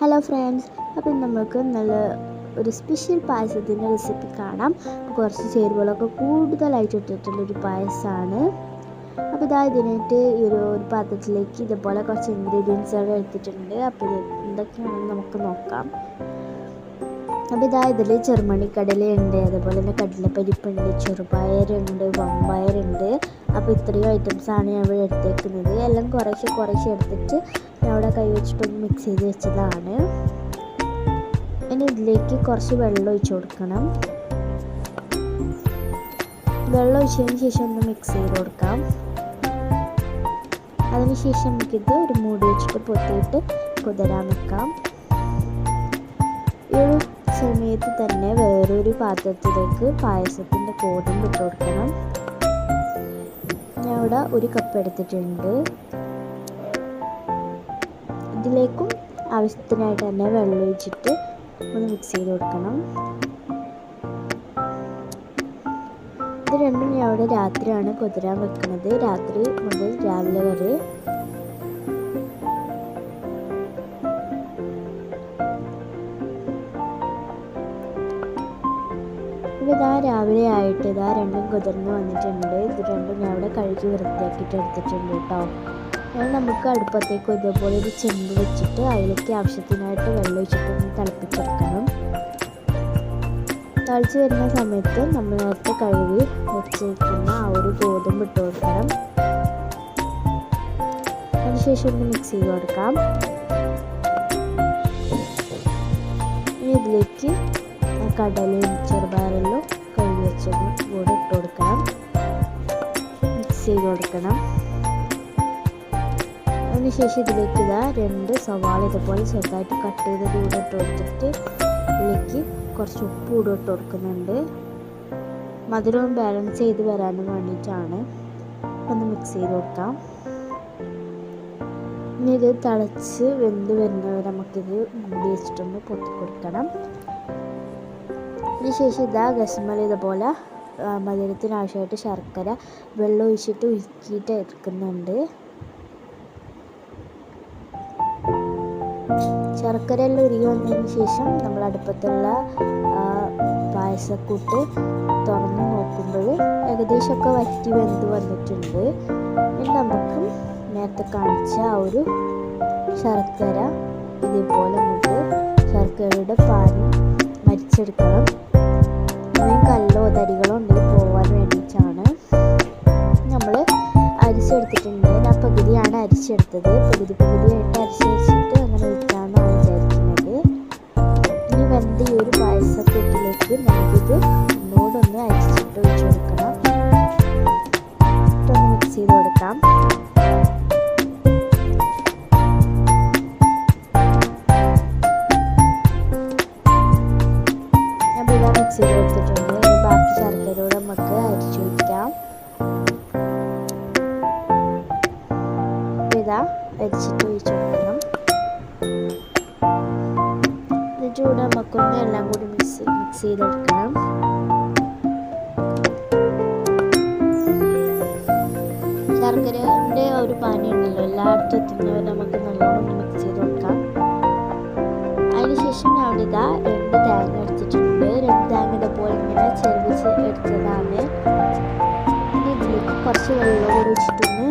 Hello friends അപ്പം നമുക്ക് നല്ല ഒരു സ്പെഷ്യൽ പായസത്തിന്റെ റെസിപ്പി കാണാം. കുറച്ച് ചേരുവകളൊക്കെ കൂടുതലായിട്ട് ഇട്ടിട്ടുള്ളൊരു പായസമാണ്. അപ്പോൾ ഇതാ ഇതിനായിട്ട് ഈ ഒരു ഒരു പാത്രത്തിലേക്ക് ഇതുപോലെ കുറച്ച് ഇൻഗ്രീഡിയൻസ് ഒക്കെ എടുത്തിട്ടുണ്ട്. അപ്പോൾ ഇത് എന്തൊക്കെയാണെന്ന് നമുക്ക് നോക്കാം. അപ്പോൾ ഇതാ ഇതിൽ ചെറുമണിക്കടലയുണ്ട് അതുപോലെ തന്നെ കടലപ്പരിപ്പുണ്ട് ചെറുപയറുണ്ട് വമ്പയറുണ്ട്. അപ്പോൾ ഇത്രയും ഐറ്റംസാണ് ഞാൻ ഇവിടെ എടുത്തേക്കുന്നത്. എല്ലാം കുറേശ്ശെ കുറേശ്ശെ എടുത്തിട്ട് ഞാൻ അവിടെ കൈ വെച്ചിട്ടൊന്ന് മിക്സ് ചെയ്ത് വെച്ചതാണ്. ഇനി ഇതിലേക്ക് കുറച്ച് വെള്ളം ഒഴിച്ചു കൊടുക്കണം. വെള്ളം ഒഴിച്ചതിന് ശേഷം ഒന്ന് മിക്സ് ചെയ്ത് കൊടുക്കാം. അതിനുശേഷം നമുക്കിത് ഒരു മൂടി വെച്ചിട്ട് പൊത്തിയിട്ട് കുതിരാൻ വെക്കാം. ഈ സമയത്ത് തന്നെ വേറൊരു പാത്രത്തിലേക്ക് പായസത്തിന്റെ കോതും ഇട്ട് കൊടുക്കണം. ഞാൻ ഇവിടെ ഒരു കപ്പ് എടുത്തിട്ടുണ്ട്. ഇതിലേക്കും ആവശ്യത്തിനായിട്ട് തന്നെ വെള്ളം ഒഴിച്ചിട്ട് ഒന്ന് മിക്സ് ചെയ്ത് കൊടുക്കണം. ഇത് രണ്ടും ഞാൻ അവിടെ രാത്രിയാണ് കുതിരാൻ വെക്കുന്നത്. രാത്രി മുതൽ രാവിലെ വരെ അപ്പോൾ ഇതാ രാവിലെ ആയിട്ട് ഇതാ രണ്ടും കുതിർന്ന് വന്നിട്ടുണ്ട്. ഇത് രണ്ടും ഞാൻ ഇവിടെ കഴുകി വൃത്തിയാക്കിയിട്ട് എടുത്തിട്ടുണ്ട് കേട്ടോ. അത് നമുക്ക് അടുപ്പത്തേക്ക് ഇതുപോലെ ഒരു ചെമ്പ് വെച്ചിട്ട് അതിലേക്ക് ആവശ്യത്തിനായിട്ട് വെള്ളം ഒഴിച്ചിട്ട് ഒന്ന് തിളപ്പിച്ചെടുക്കണം. തിളച്ച് വരുന്ന സമയത്ത് നമ്മൾ നേരത്തെ കഴുകി വെച്ചിരിക്കുന്ന ആ ഒരു ഗോതമ്പ് ഇട്ട് കൊടുക്കണം. അതിനുശേഷം ഒന്ന് മിക്സ് ചെയ്ത് കൊടുക്കാം. ഇനി ഇതിലേക്ക് കടലയും ചെറുപയറെല്ലാം കഴുകി വെച്ചത് കൂടെ ഇട്ട് കൊടുക്കണം. മിക്സ് ചെയ്ത് കൊടുക്കണം. അതിനുശേഷം ഇതിലേക്ക് ഇതാ രണ്ട് സവാള ഇതുപോലെ ചെറുതായിട്ട് കട്ട് ചെയ്ത് കൂടെ ഇട്ട് കൊടുത്തിട്ട് ഇതിലേക്ക് കുറച്ച് ഉപ്പ് കൂടെ ഇട്ട് കൊടുക്കുന്നുണ്ട്. മധുരവും ബാലൻസ് ചെയ്ത് വരാനും വേണ്ടിയിട്ടാണ് ഒന്ന് മിക്സ് ചെയ്ത് കൊടുക്കാം. ഇനി ഇത് തിളച്ച് വെന്ത് വരുന്നവരെ നമുക്കിത് മൂടി വെച്ചിട്ടൊന്ന് പൊത്തി കൊടുക്കണം. അതിനുശേഷം ഇതാ ഗസ്മൽ ഇതുപോലെ മധുരത്തിനാവശ്യമായിട്ട് ശർക്കര വെള്ളം ഒഴിച്ചിട്ട് ഉരുക്കിയിട്ട് എടുക്കുന്നുണ്ട്. ശർക്കര എല്ലാം ഉരുകി വന്നതിന് ശേഷം നമ്മൾ അടുപ്പത്തുള്ള പായസക്കൂട്ട് തുറന്ന് നോക്കുമ്പോൾ ഏകദേശമൊക്കെ വറ്റി വെന്ത് വന്നിട്ടുണ്ട്. ഇനി നമുക്ക് നേരത്തെ കാണിച്ച ആ ഒരു ശർക്കര ഇതേപോലെ നമുക്ക് ശർക്കരയുടെ പാനി മരിച്ചെടുക്കണം. അരിച്ചെടുത്തത് പകുതി പകുതിയായിട്ട് അരിച്ചരിച്ചിട്ട് അങ്ങനെ ഒഴിക്കാമെന്നാണ് വിചാരിക്കുന്നത് ഇനി വെന്ത ഈ ഒരു പായസക്കൂട്ടിലേക്ക് നമുക്കിത് ഒന്നുകൂടൊന്ന് അരിച്ചിട്ട് ഒഴിച്ചു കൊടുക്കണം. ഇട്ടൊന്ന് മിക്സ് ചെയ്ത് കൊടുക്കാം. ഞാൻ ഇതാ മിക്സ് ചെയ്ത് കൊടുത്തിട്ടുണ്ട്. അരിച്ചിട്ട് ഒഴിച്ചു കൊടുക്കണം കൂടെ നമുക്കൊന്ന് എല്ലാം കൂടി മിക്സ് മിക്സ് ചെയ്തെടുക്കണം. ശർക്കരന്റെ ഒരു പാനി ഉണ്ടല്ലോ എല്ലായിടത്തും എത്തുന്നവരെ നമുക്ക് നല്ലോണം മിക്സ് ചെയ്ത് കൊടുക്കാം അതിനുശേഷം ഞാൻ ഇതാ രണ്ട് തേങ്ങ എടുത്തിട്ടുണ്ട് രണ്ട് തേങ്ങയുടെ പോലെ ഇങ്ങനെ ചെറുവിച്ച് എടുത്തതാണ്. ഇതിലേക്ക് കുറച്ച് വെള്ളം കൂടി വെച്ചിട്ടൊന്ന്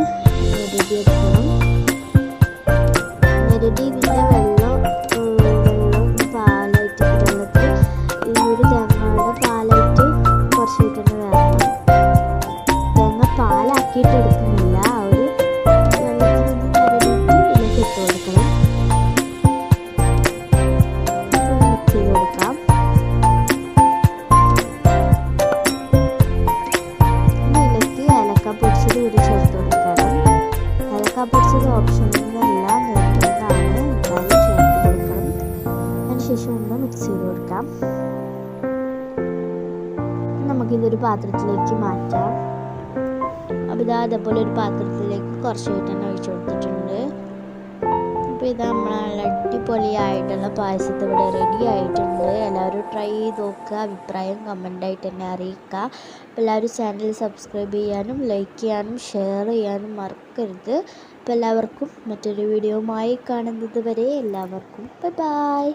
നമുക്കിതൊരു പാത്രത്തിലേക്ക് മാറ്റാം. അപ്പോൾ ഇതാ അതേപോലെ ഒരു പാത്രത്തിലേക്ക് കുറച്ച് തന്നെ ഒഴിച്ചു കൊടുത്തിട്ടുണ്ട്. അപ്പോൾ ഇത് നല്ല അടിപൊളിയായിട്ടുള്ള പായസത്തെ ഇവിടെ റെഡി ആയിട്ടുണ്ട്. എല്ലാവരും ട്രൈ ചെയ്ത് നോക്കുക അഭിപ്രായം കമന്റായിട്ട് തന്നെ അറിയിക്കുക. അപ്പോൾ എല്ലാവരും ചാനൽ സബ്സ്ക്രൈബ് ചെയ്യാനും ലൈക്ക് ചെയ്യാനും ഷെയർ ചെയ്യാനും മറക്കരുത്. അപ്പോൾ എല്ലാവർക്കും മറ്റൊരു വീഡിയോയുമായി കാണുന്നത് വരെ എല്ലാവർക്കും ബൈ ബൈ